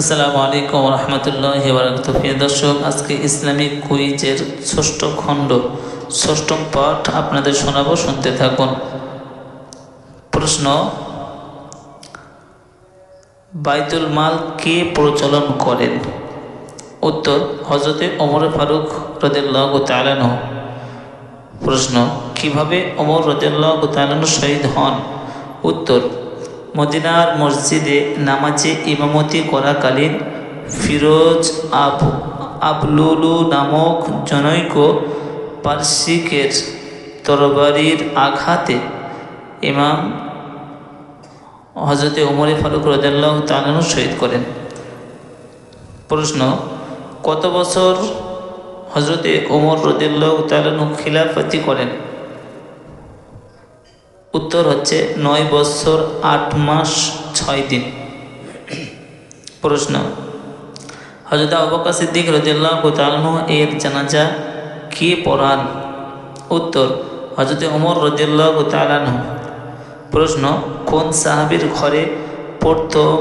আসসালামু আলাইকুম রহমতুল্লাহ প্রিয় দর্শক, আজকে ইসলামিক কুইজের ষষ্ঠ খণ্ড, ষষ্ঠম পাঠ আপনাদের শোনাব, শুনতে থাকুন। প্রশ্ন, বাইতুল মাল কে প্রচলন করেন? উত্তর হজরতে ওমর ফারুক রদুল্লাহ তালানহ প্রশ্ন, কীভাবে ওমর রদুল্লাহ তালানহ শহীদ হন? উত্তর মদিনার মসজিদে নামাজে ইমামতি করাকালীন ফিরোজ আব, আবলুলু নামক জনৈক পার্সিকের তরবারির আঘাতে ইমাম হজরতে ওমরে ফারুক রদাল্লাহ তালানু শহীদ করেন। প্রশ্ন, কত বছর হজরতে ওমর রদাল্লাহ তালানু খিলাফতি করেন? উত্তর হচ্ছে নয় বছর, আট মাস, ছয় দিন। প্রশ্ন হজরত আবকা সিদ্দিক রদিল্লাহ তালন এর জানাজা কে পড়ান? উত্তর হজরত ওমর রদিল্লাহ তালান প্রশ্ন, কোন সাহাবির ঘরে প্রথম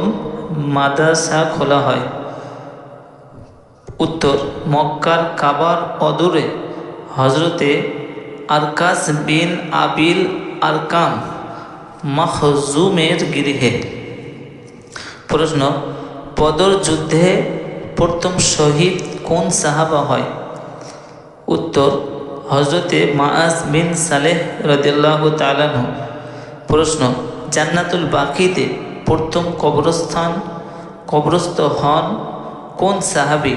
মাদ্রাসা খোলা হয়? উত্তর, মক্কার কাবার অদূরে। হজরতে আরকাস বিন আবিল আরকাম মাহজুমের গৃহে। প্রশ্ন বদর যুদ্ধে প্রথম শহীদ কোন সাহাবা হয়? উত্তর হজরতে মাআস বিন সালেহ রদিল্লাহ তালান প্রশ্ন, জান্নাতুল বাকিতে প্রথম কবরস্থান কবরস্থ হন কোন সাহাবি?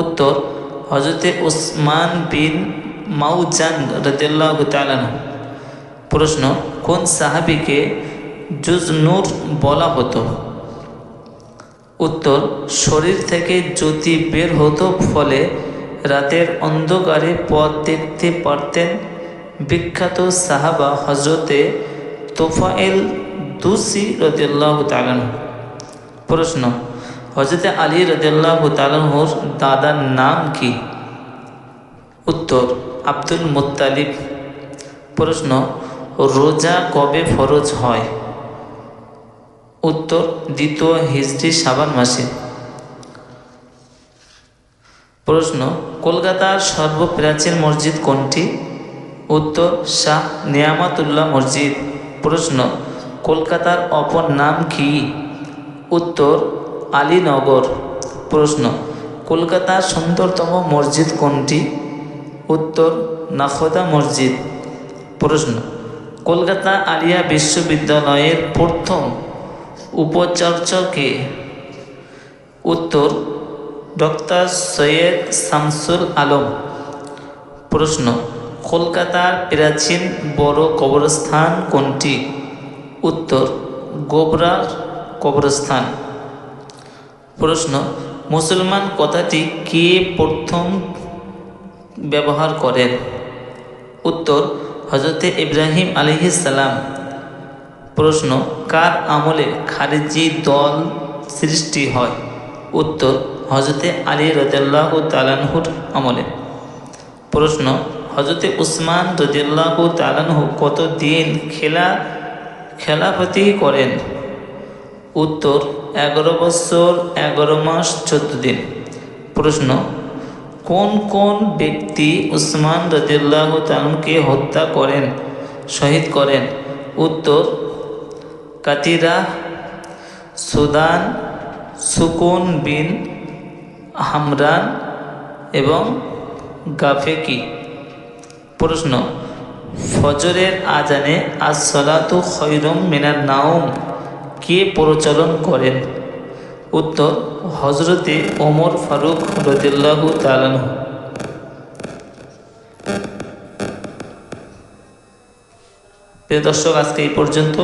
উত্তর হজরতে উসমান বিন মাউজান রদিল্লাহ তালান প্রশ্ন, কোন সাহাবিকে জুজনুর বলা হতো? উত্তর, শরীর থেকে জ্যোতি বের হতো, ফলে রাতের অন্ধকারে পথ দেখতে পারতেন বিখ্যাত সাহাবা হজরতে তোফায়েল দুসি রদিল্লাহ তালান প্রশ্ন হজরতে আলী রদিল্লাহ তালানহর দাদার নাম কি? উত্তর, আব্দুল মুতালিব প্রশ্ন রোজা কবে ফরজ হয়? উত্তর, দ্বিতীয় হিজড়ি সাবান মাসে। প্রশ্ন, কলকাতার সর্বপ্রাচীন মসজিদ কোনটি? উত্তর, শাহ নিয়ামাতুল্লাহ মসজিদ। প্রশ্ন, কলকাতার অপর নাম কি? উত্তর, আলীনগর। প্রশ্ন, কলকাতার সুন্দরতম মসজিদ কোনটি? উত্তর, নাখোদা মসজিদ। প্রশ্ন কলকাতা আলিয়া বিশ্ববিদ্যালয়ের প্রথম উপাচার্যকে উত্তর ডক্টর সৈয়দ শামসুল আলম। প্রশ্ন, কলকাতার প্রাচীন বড় কবরস্থান কোনটি? উত্তর গোবরা কবরস্থান। প্রশ্ন, মুসলমান কথাটি কে প্রথম ব্যবহার করেন? উত্তর হজরতে ইব্রাহিম সালাম, প্রশ্ন, কার আমলে খারিজি দল সৃষ্টি হয়? উত্তর হজরতে আলী রদাল্লাহ তালানহুর আমলে। প্রশ্ন হজরতে উসমান রদিল্লাহ তালানহু কত দিন খেলা, খেলাফতি করেন? উত্তর, এগারো বছর, এগারো মাস, চোদ্দ দিন। প্রশ্ন কোন কোন ব্যক্তি উসমান রদিল্লাহ তালকে হত্যা করেন, শহীদ করেন? উত্তর, কাতিরা, সুদান, সুকুন বিন হামরান এবং গাফেকি। প্রশ্ন, ফজরের আজানে আসলাতু খৈরম মিনার নাওম কে প্রচলন করেন? উত্তর হজরতে ওমর ফারুক রদুল্লাহ তালান প্রিয় দর্শক আজকে এই পর্যন্ত।